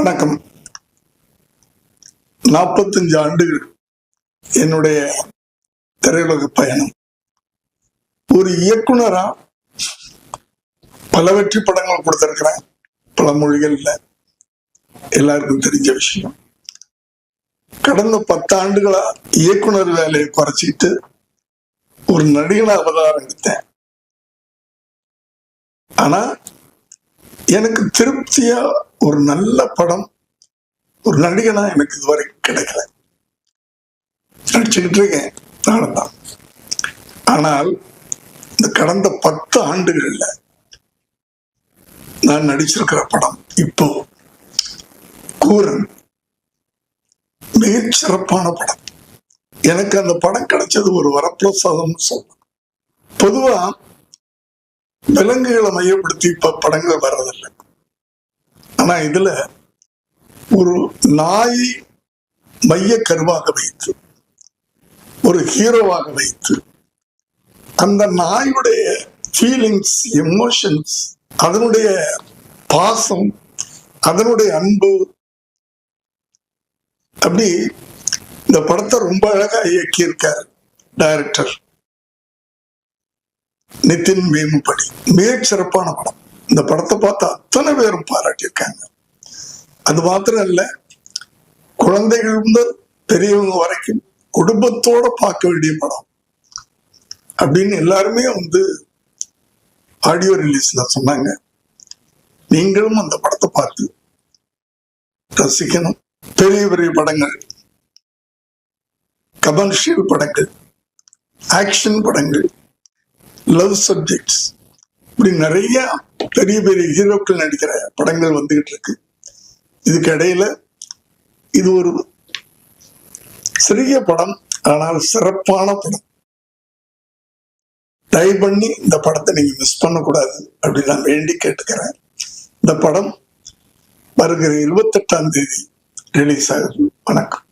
வணக்கம். நாற்பத்தஞ்சு ஆண்டுகள் என்னுடைய திரையுலக பயணம். ஒரு இயக்குனரா பல வெற்றி படங்கள் கொடுத்திருக்கிறேன். பல மொழிகள்ல எல்லாருக்கும் தெரிஞ்ச விஷயம். கடந்த பத்து ஆண்டுகளா இயக்குனர் வேலையை குறைச்சிட்டு ஒரு நடிகன அவதாரம் எடுத்தேன். ஆனா எனக்கு திருப்தியா ஒரு நல்ல படம் ஒரு நடிகனா எனக்கு இதுவரை கிடைக்கல. நடிச்சுக்கிட்டு இருக்கேன். நானும் தான் ஆனால் இந்த கடந்த பத்து ஆண்டுகள்ல நான் நடிச்சிருக்கிற படம் இப்போ கூரன் மிகச்சிறப்பான படம். எனக்கு அந்த படம் கிடைச்சது ஒரு வரப்பிரசாதம்னு சொல்லலாம். பொதுவா விலங்குகளை மையப்படுத்தி இப்ப படங்கள் வர்றதில்லை. ஆனா இதுல ஒரு நாய் மைய கருவாக வைத்து ஒரு ஹீரோவாக வைத்து அந்த நாயுடைய ஃபீலிங்ஸ் எமோஷன்ஸ் அதனுடைய பாசம் அதனுடைய அன்பு அப்படி இந்த படத்தை ரொம்ப அழகா இயக்கியிருக்கார் டைரக்டர் நிதின் வேமுபடி மிகச் சிறப்பான படம். இந்த படத்தை பார்த்து அத்தனை பேரும் பாராட்டியிருக்காங்க. அது மாத்திரம் இல்ல குழந்தைகள் முதல் பெரியவங்க வரைக்கும் குடும்பத்தோட பார்க்க வேண்டிய படம். அப்படின்னு எல்லாருமே வந்து ஆடியோ ரிலீஸ்ல சொன்னாங்க. நீங்களும் அந்த படத்தை பார்த்து ரசிக்கணும். பெரிய பெரிய படங்கள். கமர்ஷியல் படங்கள். ஆக்ஷன் படங்கள். லவ் சப்ஜெக்ட்ஸ் இப்படி நிறைய பெரிய பெரிய ஹீரோக்கள் நடிக்கிற படங்கள் வந்துகிட்டு இருக்கு. இதுக்கு இடையில இது ஒரு சிறிய படம் ஆனால் சிறப்பான படம். தயவு பண்ணி இந்த படத்தை நீங்க மிஸ் பண்ணக்கூடாது அப்படின்னு நான் வேண்டி கேட்டுக்கிறேன். இந்த படம் வருகிற இருபத்தெட்டாம் தேதி ரிலீஸ் ஆகுது. வணக்கம்.